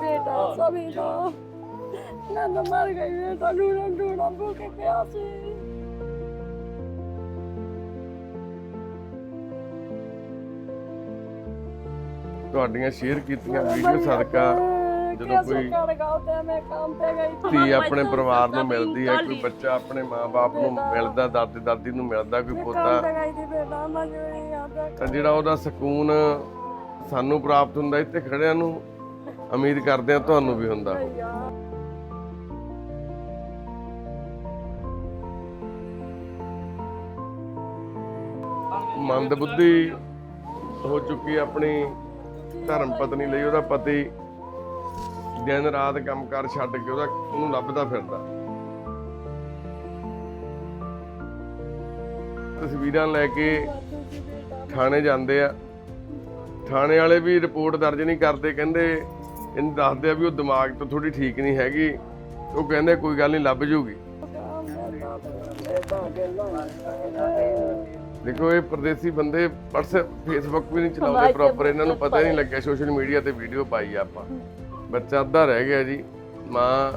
ਬੇਟਾ ਸਭੀ ਦਾ। ਨੰਦ ਮਰ ਗਈ ਬੇਟਾ ਡੂਣਾ ਡੂਣਾ ਭੁੱਖ ਪਿਆ ਸੀ। ਤੁਹਾਡੀਆਂ ਸ਼ੇਅਰ ਕੀਤੀਆਂ ਵੀਡੀਓ ਸਦਕਾ ਜਦੋਂ ਕੋਈ ਧੀ ਆਪਣੇ ਪਰਿਵਾਰ ਨੂੰ ਮਿਲਦੀ ਹੈ ਕੋਈ ਬੱਚਾ ਆਪਣੇ ਮਾਪੇ ਨੂੰ ਮਿਲਦਾ ਦਾਦੇ ਦਾਦੀ ਨੂੰ ਮਿਲਦਾ ਕੋਈ ਪੋਤਾ। ਤਾਂ ਜਿਹੜਾ ਉਹਦਾ ਸਕੂਨ ਸਾਨੂੰ ਪ੍ਰਾਪਤ ਹੁੰਦਾ ਇੱਥੇ ਖੜਿਆਂ ਨੂੰ ਉਮੀਦ ਕਰਦੇ ਆ ਤੁਹਾਨੂੰ ਵੀ ਹੁੰਦਾ ਯਾਰ ਮੰਦਬੁੱਧੀ ਹੋ ਚੁੱਕੀ ਆਪਣੀ ਧਰਮ ਪਤਨੀ ਲਈ, ਉਹਦਾ ਪਤੀ ਦਿਨ ਰਾਤ ਕੰਮਕਾਰ ਛੱਡ ਕੇ ਉਹਦਾ ਉਹਨੂੰ ਲੱਭਦਾ ਫਿਰਦਾ। ਤਸਵੀਰਾਂ ਲੈ ਕੇ ਥਾਣੇ ਜਾਂਦੇ ਆ। ਥਾਣੇ ਵਾਲੇ ਵੀ ਰਿਪੋਰਟ ਦਰਜ ਨਹੀਂ ਕਰਦੇ ਕਹਿੰਦੇ ਇਹਨੂੰ ਦੱਸਦੇ ਆ ਵੀ ਉਹ ਦਿਮਾਗ ਤੋਂ ਥੋੜੀ ਠੀਕ ਨਹੀਂ ਹੈਗੀ ਉਹ ਕਹਿੰਦੇ ਕੋਈ ਗੱਲ ਨਹੀਂ ਲੱਭ ਜੂਗੀ ਦੇਖੋ ਇਹ ਪਰਦੇਸੀ ਬੰਦੇ ਪਰਸ ਫੇਸਬੁੱਕ ਵੀ ਨਹੀਂ ਚਲਾਉਂਦੇ ਪ੍ਰੋਪਰ ਇਹਨਾਂ ਨੂੰ ਪਤਾ ਹੀ ਨਹੀਂ ਲੱਗਿਆ ਸੋਸ਼ਲ ਮੀਡੀਆ ਤੇ ਵੀਡੀਓ ਪਾਈ ਆ ਆਪਾਂ ਬੱਚਾ ਅੱਧਾ ਰਹਿ ਗਿਆ ਜੀ ਮਾਂ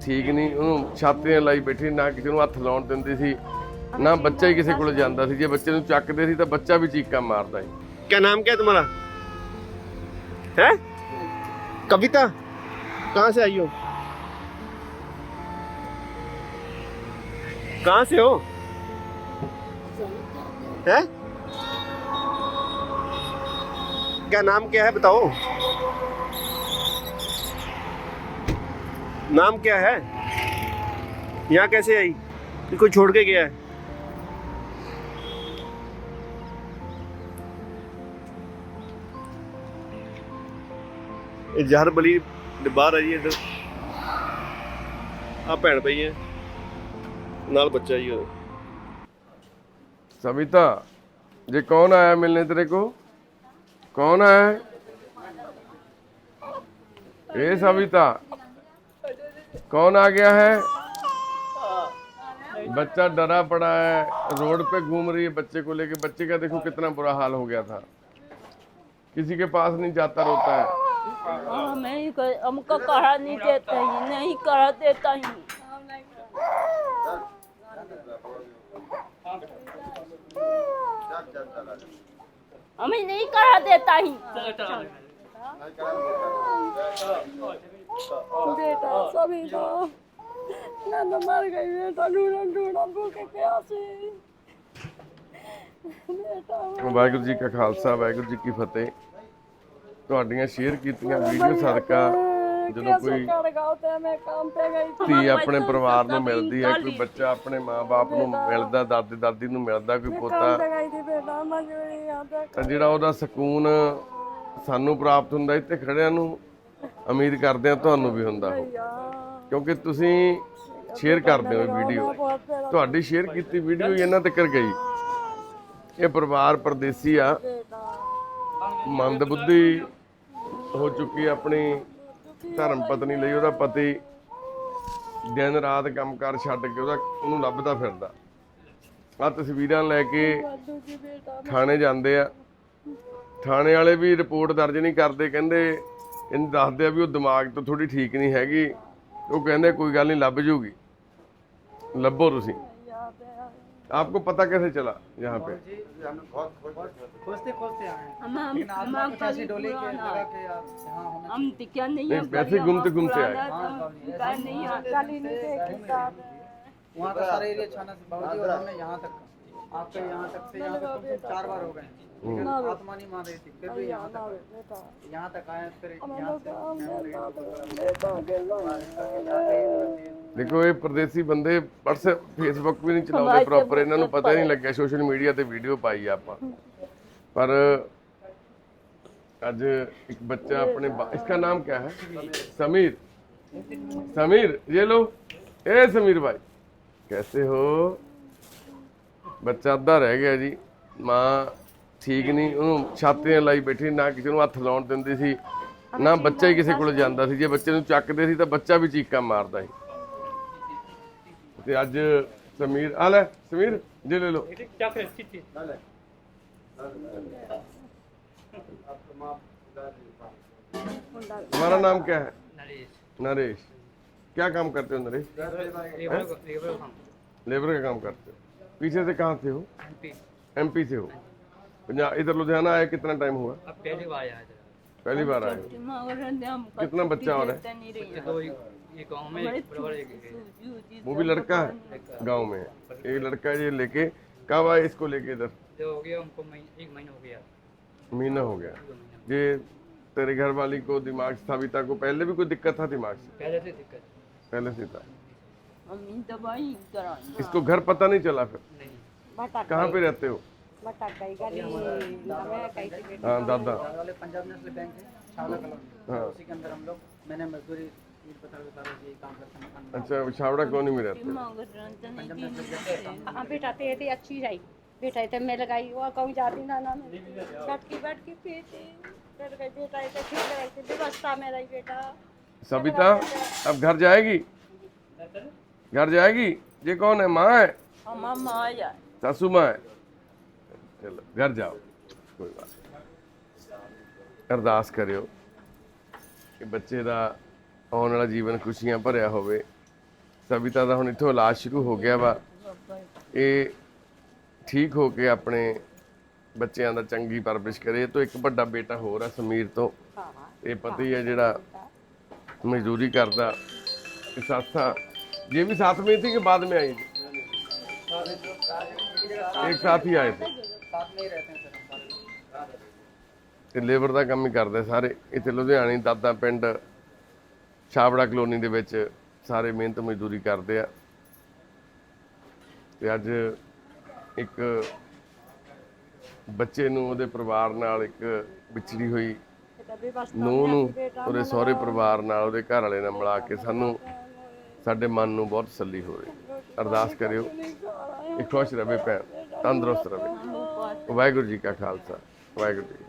ਠੀਕ ਨਹੀਂ ਉਹਨੂੰ ਛਾਤੀਆਂ ਲਾਈ ਬੈਠੀ ਨਾ ਕਿਸੇ ਨੂੰ ਹੱਥ ਲਾਉਣ ਦਿੰਦੀ ਸੀ ਨਾ ਬੱਚਾ ਹੀ ਕਿਸੇ ਕੋਲ ਜਾਂਦਾ ਸੀ ਜੇ ਬੱਚੇ ਨੂੰ ਚੱਕਦੇ ਸੀ ਤਾਂ ਬੱਚਾ ਵੀ ਚੀਕਾਂ ਮਾਰਦਾ ਸੀ क्या नाम क्या है तुम्हारा है? कविता, कहाँ से आई हो? कहाँ से हो? है? क्या नाम क्या है बताओ? नाम क्या है? यहाँ कैसे आई? कोई छोड़ के गया है? ਜ਼ਹਰ ਬਲੀ ਦੇ ਬਾਹਰ ਹੈ ਜੀ ਇੱਧਰ ਆ ਭੈਣ ਪਈ ਹੈ ਨਾਲ ਬੱਚਾ ਜੀ ਉਹਦਾ सविता ये कौन आया मिलने तेरे को कौन आया है ए सविता कौन आ गया है बच्चा डरा पड़ा है रोड पे घूम रही है बच्चे को लेके बच्चे का देखो कितना बुरा हाल हो गया था किसी के पास नहीं जाता रोता है हाँ, नहीं कर, हमको करा नहीं देता ही नहीं करा देता ही हमें नहीं करा देता ही ਬੇਟਾ ਸਭੀ ਦਾ ਨੰਦ ਮਰ ਗਈ ਬੇਟਾ ਡੂਣਾ ਡੂਣਾ ਭੁੱਖ ਪਿਆ ਸੀ ਬੇਟਾ ਵਾਹਿਗੁਰੂ ਜੀ ਕਾ ਖਾਲਸਾ ਵਾਹਿਗੁਰੂ ਜੀ ਕੀ ਫਤਿਹ ਤੁਹਾਡੀਆਂ ਸ਼ੇਅਰ ਕੀਤੀਆਂ ਵੀਡੀਓ ਸਦਕਾ ਜਦੋਂ ਕੋਈ ਧੀ ਆਪਣੇ ਪਰਿਵਾਰ ਨੂੰ ਮਿਲਦੀ ਹੈ ਕੋਈ ਬੱਚਾ ਆਪਣੇ ਮਾਪੇ ਨੂੰ ਮਿਲਦਾ ਦਾਦੇ ਦਾਦੀ ਨੂੰ ਮਿਲਦਾ ਕੋਈ ਪੋਤਾ। ਤੇ ਜਿਹੜਾ ਉਹਦਾ ਸਕੂਨ ਸਾਨੂੰ ਪ੍ਰਾਪਤ ਹੁੰਦਾ ਇੱਥੇ ਖੜਿਆਂ ਨੂੰ ਉਮੀਦ ਕਰਦੇ ਆ ਤੁਹਾਨੂੰ ਵੀ ਹੁੰਦਾ ਹੋ ਕਿਉਂਕਿ ਤੁਸੀਂ ਸ਼ੇਅਰ ਕਰਦੇ ਹੋ ਵੀਡੀਓ ਤੁਹਾਡੀ ਸ਼ੇਅਰ ਕੀਤੀ ਵੀਡੀਓ ਹੀ ਇਹਨਾਂ ਤੱਕ ਗਈ। ਇਹ ਪਰਿਵਾਰ ਪਰਦੇਸੀ ਆ ਮੰਦਬੁੱਧੀ ਹੋ ਚੁੱਕੀ ਆਪਣੀ ਧਰਮ ਪਤਨੀ ਲਈ। ਉਹਦਾ ਪਤੀ ਦਿਨ ਰਾਤ ਕੰਮਕਾਰ ਛੱਡ ਕੇ ਉਹਦਾ ਉਹਨੂੰ ਲੱਭਦਾ ਫਿਰਦਾ। ਆ ਤਸਵੀਰਾਂ ਲੈ ਕੇ ਥਾਣੇ ਜਾਂਦੇ ਆ। ਥਾਣੇ ਵਾਲੇ ਵੀ ਰਿਪੋਰਟ ਦਰਜ ਨਹੀਂ ਕਰਦੇ। ਕਹਿੰਦੇ, ਇਹਨੂੰ ਦੱਸਦੇ ਆ ਵੀ ਉਹ ਦਿਮਾਗ ਤੋਂ ਥੋੜੀ ਠੀਕ ਨਹੀਂ ਹੈਗੀ। ਉਹ ਕਹਿੰਦੇ, ਕੋਈ ਗੱਲ ਨਹੀਂ, ਲੱਭ ਜੂਗੀ। ਲੱਭੋ ਤੁਸੀਂ। आपको पता कैसे चला यहाँ पे? खोजते हम नहीं वैसे घूमते घूमते आए वहाँ का सारा एरिया अच्छा छाना बाबूजी और हमने यहाँ तक आपके यहाँ तक से यहाँ तक कम से कम चार बार हो गए हैं। लेकिन आत्मा नहीं मान रही थी फिर भी यहाँ तक ਬੇਟਾ यहाँ तक आए फिर ਮੈਂ यहाँ ਲੋਕ से ਆਮ ਬੇਟਾ ਬੇਟਾ ਦੇਖੋ ਇਹ ਪਰਦੇਸੀ ਬੰਦੇ ਪਰਸ ਫੇਸਬੁੱਕ ਵੀ ਨਹੀਂ ਚਲਾਉਂਦੇ ਪ੍ਰੋਪਰ ਇਹਨਾਂ ਨੂੰ ਪਤਾ ਹੀ ਨਹੀਂ ਲੱਗਿਆ ਸੋਸ਼ਲ ਮੀਡੀਆ ਤੇ ਵੀਡੀਓ ਪਾਈ ਆ ਆਪਾਂ ਪਰ ਅੱਜ ਇੱਕ ਬੱਚਾ ਆਪਣੇ बा- इसका नाम क्या है समीर समीर ये लो ए समीर भाई कैसे हो ਬੱਚਾ ਅੱਧਾ ਰਹਿ ਗਿਆ ਜੀ ਮਾਂ ਠੀਕ ਨਹੀਂ ਉਹਨੂੰ ਛਾਤੀਆਂ ਲਾਈ ਬੈਠੀ ਨਾ ਕਿਸੇ ਨੂੰ ਹੱਥ ਲਾਉਣ ਦਿੰਦੀ ਸੀ ਨਾ ਬੱਚਾ ਹੀ ਕਿਸੇ ਕੋਲ ਜਾਂਦਾ ਸੀ ਜੇ ਬੱਚੇ ਨੂੰ ਚੱਕਦੇ ਸੀ ਤਾਂ ਬੱਚਾ ਵੀ ਚੀਕਾਂ ਮਾਰਦਾ ਸੀ ਤੇ ਅੱਜ ਸਮੀਰ ਆ ਲੈ ਸਮੀਰ ਜੇ ਲੈ ਲਓ तुम्हारा नाम क्या है नरेश क्या काम करते हो नरेश लेबर का काम करते हो पीछे से कहाँ से हो? एमपी। से हो। पंजाब इधर लुधियाना आया कितना टाइम हुआ? अब पहली बार आया पहली बार आए हो। कितना बच्चा और है? देता नहीं रही। ये गाँव में एक वो भी लड़का है? गाँव में। एक लड़का ये लेके कब आए इसको लेके इधर? हो गया हमको एक महीना हो गया। महीना हो गया। ये तेरे घर वाली को दिमाग स्थापिता को पहले भी कोई दिक्कत था दिमाग से? पहले से दिक्कत। पहले से था। दवाई इसको घर पता नहीं चला फिर? कहाँ पे रहते हो? दादा हाँ, हाँ। अच्छा छावड़ा कौन में रहते हाँ, बेटा अच्छी जाई बेटा मैं लगाई और कहीं जाती ना ना? बैठकी बैठकी पीती बैठ गई बेटा थे थी। व्यवस्था में रही बेटा। अब घर जाएगी? घर जाएगी? ये कौन है? माँ है? हम माया सासू माँ है चलो घर जाओ कोई बात ਨਹੀਂ। ਅਰਦਾਸ ਕਰਿਓ ਕਿ ਬੱਚੇ ਦਾ ਆਉਣ ਵਾਲਾ ਜੀਵਨ ਖੁਸ਼ੀਆਂ ਭਰਿਆ ਹੋਵੇ ਸਵਿਤਾ ਦਾ ਹੁਣ ਇੱਥੋਂ ਇਲਾਜ ਸ਼ੁਰੂ ਹੋ ਗਿਆ ਵਾ ਇਹ ਠੀਕ ਹੋ ਕੇ ਆਪਣੇ ਬੱਚਿਆਂ ਦਾ ਚੰਗੀ ਪਰਵਰਿਸ਼ ਕਰੇ ਇਹ ਤੋਂ ਇੱਕ ਵੱਡਾ ਬੇਟਾ ਹੋਰ ਆ ਸਮੀਰ ਤੋਂ ਇਹ ਪਤਾ ਹੀ ਹੈ ਜਿਹੜਾ मजदूरी करता ये साथ था ये भी साथ में थी कि बाद में आई थी एक साथ ही आए थे साथ में ही रहते हैं सर हम सारे ਤੇ ਲੇਬਰ ਦਾ ਕੰਮ ਹੀ ਕਰਦੇ ਸਾਰੇ ਇੱਥੇ ਲੁਧਿਆਣੇ ਦਾਦਾ ਪਿੰਡ ਛਾਬੜਾ ਕਲੋਨੀ ਦੇ ਵਿੱਚ ਸਾਰੇ ਮਿਹਨਤ ਮਜ਼ਦੂਰੀ ਕਰਦੇ ਆ ਤੇ ਅੱਜ ਇੱਕ ਬੱਚੇ ਨੂੰ ਉਹਦੇ ਪਰਿਵਾਰ ਨਾਲ ਇੱਕ ਵਿਛੜੀ ਹੋਈ ਨੂੰਹ ਨੂੰ ਉਹਦੇ ਸਹੁਰੇ ਪਰਿਵਾਰ ਨਾਲ ਉਹਦੇ ਘਰ ਵਾਲੇ ਨਾਲ ਮਿਲਾ ਕੇ ਸਾਨੂੰ ਸਾਡੇ ਮਨ ਨੂੰ ਬਹੁਤ ਤਸੱਲੀ ਹੋ ਰਹੀ ਅਰਦਾਸ ਕਰਿਓ ਕਿ ਖੁਸ਼ ਰਵੇ ਭੈਣ ਤੰਦਰੁਸਤ ਰਵੇ। ਵਾਹਿਗੁਰੂ ਜੀ ਕਾ ਖਾਲਸਾ ਵਾਹਿਗੁਰੂ ਜੀ